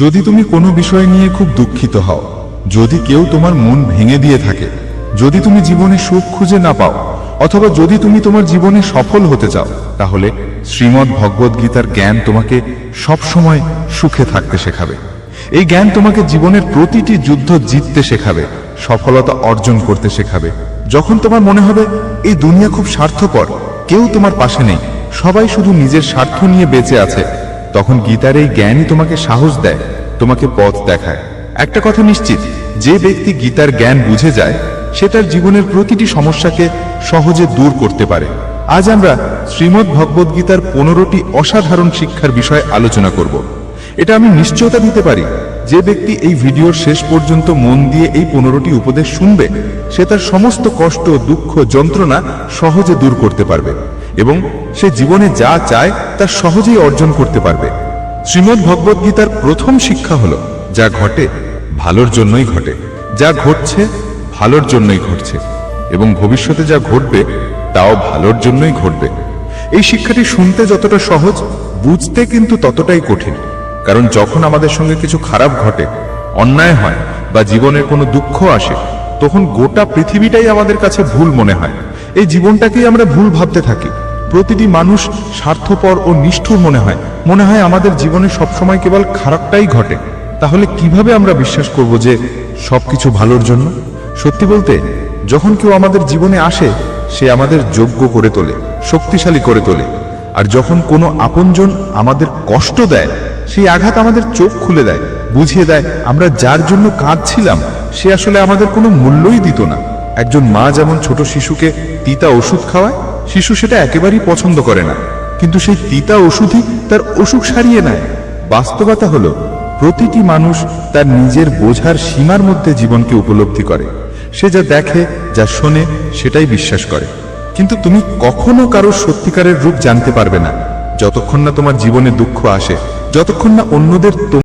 যদি তুমি কোনো বিষয় নিয়ে খুব দুঃখিত হও, যদি কেউ তোমার মন ভেঙে দিয়ে থাকে, যদি তুমি জীবনে সুখ খুঁজে না পাও, অথবা যদি তুমি তোমার জীবনে সফল হতে চাও, তাহলে শ্রীমদ্ ভগবদ গীতার জ্ঞান তোমাকে সবসময় সুখে থাকতে শেখাবে। এই জ্ঞান তোমাকে জীবনের প্রতিটি যুদ্ধ জিততে শেখাবে, সফলতা অর্জন করতে শেখাবে। যখন তোমার মনে হবে, এই দুনিয়া খুব স্বার্থপর, কেউ তোমার পাশে নেই, সবাই শুধু নিজের স্বার্থ নিয়ে বেঁচে আছে তখন গীতার এই জ্ঞানই তোমাকে সাহস দেয়, তোমাকে পথ দেখায়। একটা কথা নিশ্চিত, যে ব্যক্তি গীতার জ্ঞান বুঝে যায়, সে তার জীবনের প্রতিটি সমস্যাকে সহজে দূর করতে পারে। আজ আমরা শ্রীমদ্ ভগবদ গীতার পনেরোটি অসাধারণ শিক্ষার বিষয়ে আলোচনা করব। এটা আমি নিশ্চয়তা দিতে পারি, যে ব্যক্তি এই ভিডিওর শেষ পর্যন্ত মন দিয়ে এই পনেরোটি উপদেশ শুনবে, সে তার সমস্ত কষ্ট, দুঃখ, যন্ত্রণা সহজে দূর করতে পারবে। এবং সে জীবনে যা চায় তা সহজেই অর্জন করতে পারবে। শ্রীমদ্ ভগবদ গীতার প্রথম শিক্ষা হলো, যা ঘটে, ভালোর জন্যই ঘটে। যা ঘটছে, ভালোর জন্যই ঘটছে। এবং ভবিষ্যতে যা ঘটবে, তাও ভালোর জন্যই ঘটবে। এই শিক্ষাটি শুনতে যতটা সহজ, বুঝতে কিন্তু ততটাই কঠিন। কারণ যখন আমাদের সঙ্গে কিছু খারাপ ঘটে, অন্যায় হয় বা জীবনের কোনো দুঃখ আসে, তখন গোটা পৃথিবীটাই আমাদের কাছে ভুল মনে হয়। এই জীবনটাকেই আমরা ভুল ভাবতে থাকি। প্রতিটি মানুষ স্বার্থপর ও নিষ্ঠুর মনে হয়। মনে হয় আমাদের জীবনে সবসময় কেবল খারাপটাই ঘটে। তাহলে কীভাবে আমরা বিশ্বাস করব যে সবকিছু ভালোর জন্য? সত্যি বলতে, যখন কেউ আমাদের জীবনে আসে, সে আমাদের যোগ্য করে তোলে, শক্তিশালী করে তোলে। আর যখন কোনো আপনজন আমাদের কষ্ট দেয়, সেই আঘাত আমাদের চোখ খুলে দেয়, বুঝিয়ে দেয়, আমরা যার জন্য কাঁদছিলাম, সে আসলে আমাদের কোনো মূল্যই দিত না। একজন মা যেমন ছোট শিশুকে তিতা ওষুধ খাওয়ায় শিশু সেটা একেবারেই পছন্দ করে না। কিন্তু সেই তিতা ওষুধই তার অসুখ সারিয়ে নেয়। বাস্তবতা হলো, প্রতিটি মানুষ তার নিজের বোঝার সীমার মধ্যে জীবনকে উপলব্ধি করে। সে যা দেখে, যা শোনে, সেটাই বিশ্বাস করে। কিন্তু তুমি কখনো কারও সত্যিকারের রূপ জানতে পারবে না। যতক্ষণ না তোমার জীবনে দুঃখ আসে, যতক্ষণ না অন্যদের